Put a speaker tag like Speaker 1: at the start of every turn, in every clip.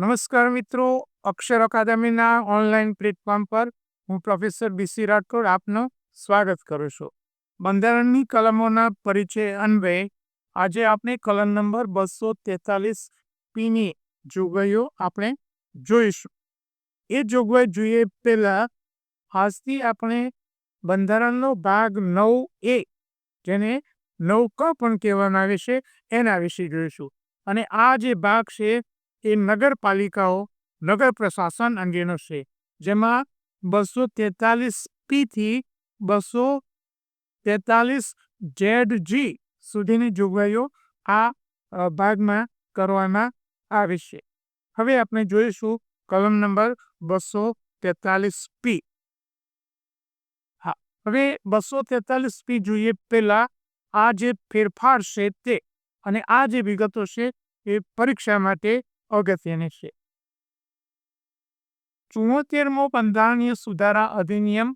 Speaker 1: નમસ્કાર મિત્રો, અક્ષર અકાદમીના online platform પર હું પ્રોફેસર બીસી રાઠોડ આપનું સ્વાગત કરું છું. બંધારણની કલમોના પરિચય અન્વયે આજે આપણે કલમ નંબર બસો તેતાલીસ પીની જોગવાઈઓ આપણે જોઈશું. એ જોગવાઈ જોઈએ પહેલાં આજથી આપણે બંધારણનો ભાગ નવ એ, જેને નવ ક પણ કહેવામાં આવે છે, એના વિશે જોઈશું. અને આ જે ભાગ છે એ નગરપાલિકાઓ, નગર પ્રશાસન અંગેનો છે. જેમાં બસો તેતાલીસ પીથી બસો તેતાલીસ ઝેડ જી સુધીની જોગવાઈઓ આ ભાગમાં કરવામાં આવી છે. હવે આપણે જોઈશું કલમ નંબર બસો તેતાલીસ પી. હા, હવે બસો તેતાલીસ પી જોઈએ પહેલા આ જે ફેરફાર છે તે અને આ જે વિગતો છે એ પરીક્ષા માટે અગત્યની છે. ચુમ્મોતેરમો બંધારણીય સુધારા અધિનિયમ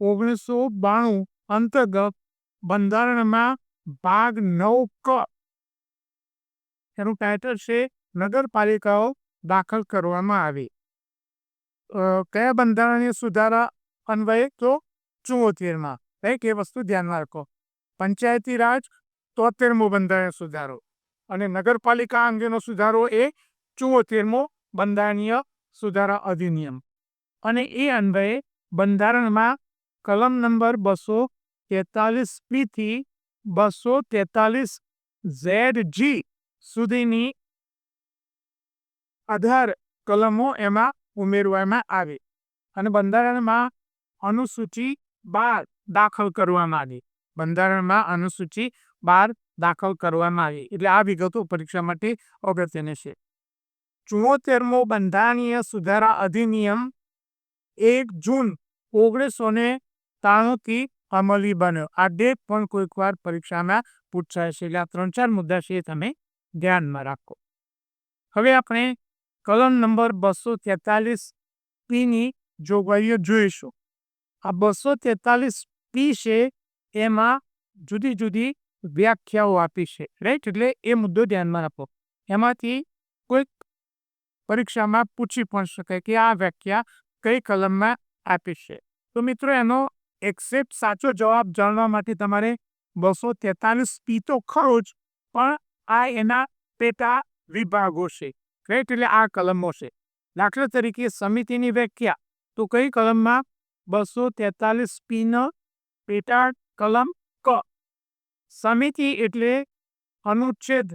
Speaker 1: ઓગણીસો બાણું અંતર્ગત બંધારણમાં ભાગ નવ ક એનું ટાઇટલ છે નગરપાલિકાઓ દાખલ કરવામાં આવી. કયા બંધારણીય સુધારા અન્વયે તો ચુમ્મોતેરમાં રાઈટ એ વસ્તુ ધ્યાનમાં રાખો. પંચાયતી રાજ તોતેરમો બંધારણીય સુધારો અને નગરપાલિકા અંગેનો સુધારો એ ચુમ્મોતેરમો બંધારણીય સુધારા અધિનિયમ. અને એ અન્વયે બંધારણમાં કલમ નંબર બસો તેતાલીસથી બસો તેતાલીસ ઝેડ જી સુધીની આધાર કલમો એમાં ઉમેરવામાં આવી અને બંધારણમાં અનુસૂચિ બાર દાખલ કરવામાં આવી. બંધારણમાં અનુસૂચિ બાર દાખલ કરવામાં આવી. એટલે આ વિગતો પરીક્ષા માટે અગત્યની છે. ચુમ્મોતેરમો બંધારણીય સુધારા અધિનિયમ એક જૂન ઓગણીસો ને ત્રાણુંથી અમલી બન્યો. આ ડેટ પણ કોઈક વાર પરીક્ષામાં પૂછાય છે. એટલે આ ત્રણ ચાર મુદ્દા છે તમે ધ્યાનમાં રાખો. હવે આપણે કલમ નંબર બસો તેતાલીસ પીની જોગવાઈઓ જોઈશું. આ બસો તેતાલીસ પી છે એમાં જુદી જુદી વ્યાખ્યાઓ આપી છે. રાઈટ? એટલે એ મુદ્દો ધ્યાનમાં રાખો. એમાંથી કોઈક પરીક્ષામાં પૂછી પણ શકે કે આ વ્યાખ્યા કઈ કલમમાં આપી છે. તો મિત્રો, એનો એક્ઝેક્ટ સાચો જવાબ જાણવા માટે તમારે બસો તેતાલીસ પી તો ખરો જ, પણ આ એના પેટા વિભાગો છે, રાઈટ? એટલે આ કલમો છે. દાખલા તરીકે સમિતિની વ્યાખ્યા, તો કઈ કલમમાં બસો તેતાલીસ પી નો પેટા કલમ ક? સમિતિ એટલે અનુચ્છેદ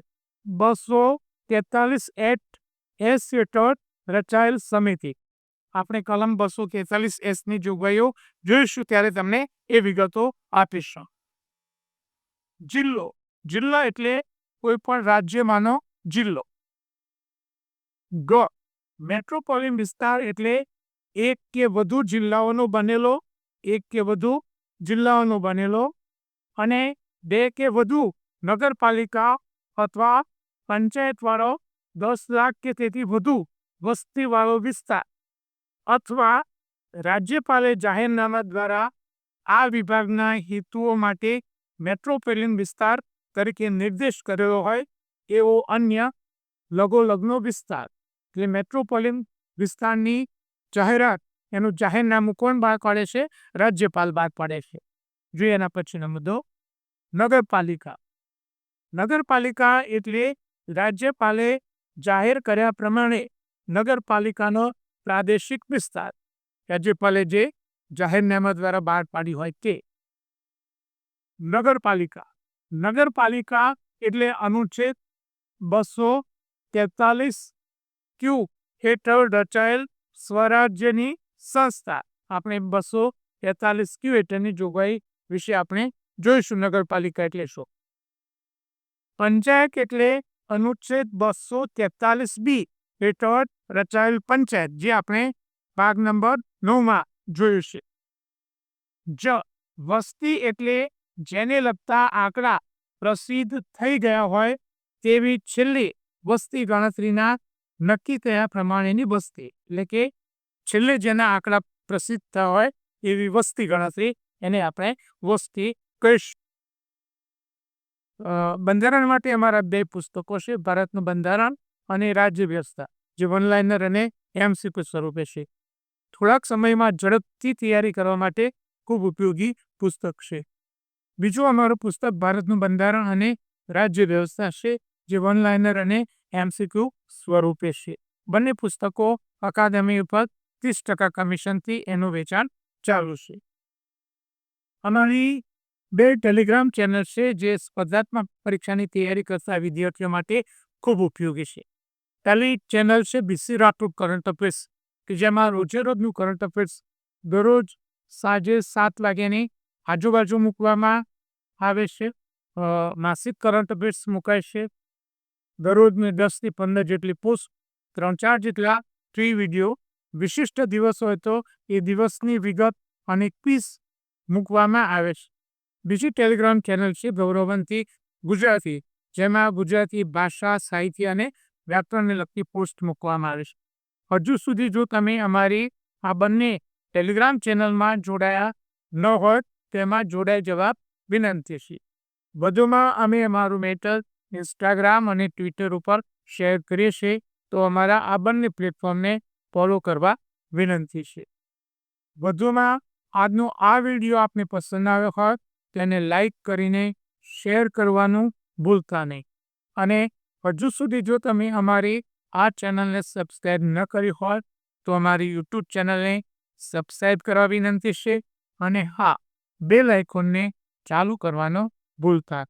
Speaker 1: બસો તેતાલીસ એટ એસ હેઠળ રચાયેલ સમિતિ. આપણે કલમ બસો તેતાલીસ એસની જોગવાઈઓ જોઈશું, ત્યારે તમને એ વિગતો આપીશું. જિલ્લો. જિલ્લા એટલે કોઈ પણ રાજ્યમાંનો જિલ્લો. ગ. મેટ્રોપોલિન વિસ્તાર એટલે એક કે વધુ જિલ્લાઓનો બનેલો, એક કે વધુ જિલ્લાઓનો બનેલો, અને બે કે વધુ નગરપાલિકા અથવા પંચાયતવાળો દસ લાખ કે તેથી વધુ વસ્તીવાળો વિસ્તાર અથવા રાજ્યપાલે જાહેરનામા દ્વારા આ વિભાગના હેતુઓ માટે મેટ્રોપોલિયન વિસ્તાર તરીકે નિર્દેશ કરેલો હોય એવો અન્ય લઘોલગ્નો વિસ્તાર. એટલે મેટ્રોપોલિયન વિસ્તારની જાહેરાત, એનું જાહેરનામું કોણ બહાર પાડે છે? રાજ્યપાલ બહાર પાડે છે. જોઈએ એના પછીનો મુદ્દો. નગરપાલિકા. નગરપાલિકા એટલે રાજ્યપાલે જાહેર કર્યા પ્રમાણે નગરપાલિકાનો પ્રાદેશિક વિસ્તાર, રાજ્યપાલે જે જાહેરનામા દ્વારા બહાર પાડી હોય તે. નગરપાલિકા નગરપાલિકા એટલે અનુચ્છેદ બસો તેતાલીસ ક્યુ હેઠળ રચાયેલ સ્વરાજ્યની સંસ્થા. આપણે બસો તેતાલીસ ક્યુ હેઠળની જોગવાઈ વિશે આપણે જોઈશું નગરપાલિકા એટલે શું? પંચાયત એટલે અનુચ્છેદ બસો તેતાલીસ બી હેઠળ રચાયેલ પંચાયત જે આપણે ભાગ નંબર નવમાં જોયું છે. જ વસ્તી એટલે જેને લગતા આંકડા પ્રસિદ્ધ થઈ ગયા હોય તેવી છેલ્લી વસ્તી ગણતરીના નક્કી થયા પ્રમાણેની વસ્તી, એટલે કે છેલ્લે જેના આંકડા પ્રસિદ્ધ થયા હોય એવી વસ્તી ગણતરી એને આપણે વસ્તી કહીશું. બંધારણ માટે અમારા બે પુસ્તકો છે, ભારતનું બંધારણ અને રાજ્ય વ્યવસ્થા, જે વન લાઇનર અને એમસીક્યુ સ્વરૂપે છે. થોડાક સમયમાં ઝડપથી તૈયારી કરવા માટે ખૂબ ઉપયોગી પુસ્તક છે. બીજું અમારું પુસ્તક ભારતનું બંધારણ અને રાજ્ય વ્યવસ્થા છે, જે વન લાઇનર અને એમસીક્યુ સ્વરૂપે છે. બંને પુસ્તકો અકાદમી ઉપર ત્રીસ ટકા કમિશનથી એનું વેચાણ ચાલુ છે. અમારી બે ટેલિગ્રામ ચેનલ છે, જે સ્પર્ધાત્મક પરીક્ષાની તૈયારી કરતા વિદ્યાર્થીઓ માટે ખૂબ ઉપયોગી છે. પહેલી ચેનલ છે બીસી રાઠોડ કરંટ અફેર્સ કે જેમાં રોજે રોજનું કરંટ અફેર્સ દરરોજ સાંજે સાત વાગ્યાની આજુબાજુ મૂકવામાં આવે છે. માસિક કરંટ અફેર્સ મુકાય છે. દરરોજની દસથી પંદર જેટલી પોસ્ટ ત્રણ ચાર જેટલા ફ્રી વીડિયો વિશિષ્ટ દિવસ હોય તો એ દિવસની વિગત અને ક્વિઝ મૂકવામાં આવે છે. બીજી ટેલિગ્રામ ચેનલ છે ગૌરવંતી ગુજરાતી, જેમાં ગુજરાતી ભાષા, સાહિત્ય અને વ્યાકરણને લગતી પોસ્ટ મૂકવામાં આવે છે. હજુ સુધી જો તમે અમારી આ બંને ટેલિગ્રામ ચેનલમાં જોડાયા ન હોય તેમાં જોડાઈ જવા વિનંતી છે. વધુમાં અમે અમારું મેટર ઇન્સ્ટાગ્રામ અને ટ્વિટર ઉપર શેર કરીએ છીએ, તો અમારા આ બંને પ્લેટફોર્મને ફોલો કરવા વિનંતી છે. વધુમાં આજનો આ વીડિયો આપને પસંદ આવ્યો હોય તેને લાઈક કરીને શેર કરવાનું ભૂલતા નહીં. અને હજુ સુધી જો તમે અમારી આ ચેનલને સબસ્ક્રાઈબ ન કરી હોય, તો અમારી યુટ્યુબ ચેનલને સબસ્ક્રાઈબ કરવા વિનંતી છે અને હા બેલ આઇકોનને ચાલુ કરવાનો ભૂલતા